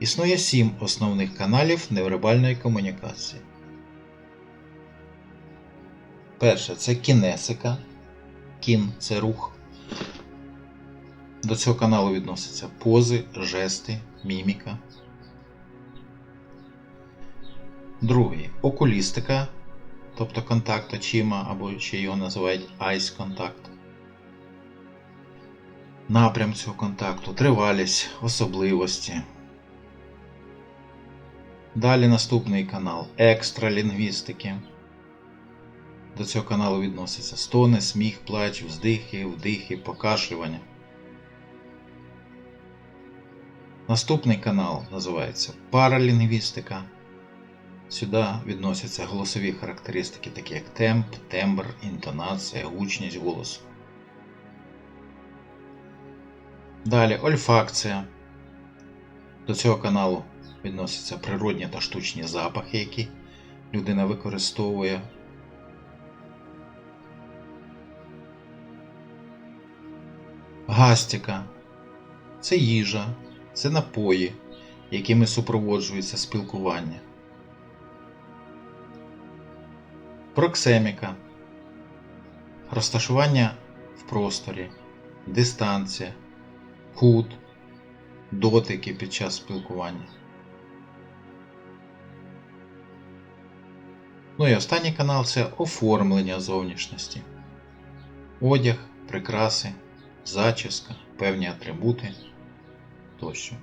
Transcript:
Існує сім основних каналів невербальної комунікації. Перше це кінесика. Кін це рух. До цього каналу відносяться пози, жести, міміка. Другий окулістика, тобто контакт очима, або ще його називають eyes contact. Напрям цього контакту, тривалість, особливості. Далі наступний канал екстралінгвістики. До цього каналу відносяться стони, сміх, плач, вздихи, вдихи, покашлювання. Наступний канал називається паралінгвістика. Сюди відносяться голосові характеристики, такі як темп, тембр, інтонація, гучність голосу. Далі ольфакція. До цього каналу відносяться природні та штучні запахи, які людина використовує. Гастіка це їжа, це напої, якими супроводжується спілкування. Проксеміка розташування в просторі, дистанція, кут, дотики під час спілкування. Ну і останній канал це оформлення зовнішності. Одяг, прикраси, зачіска, певні атрибути тощо.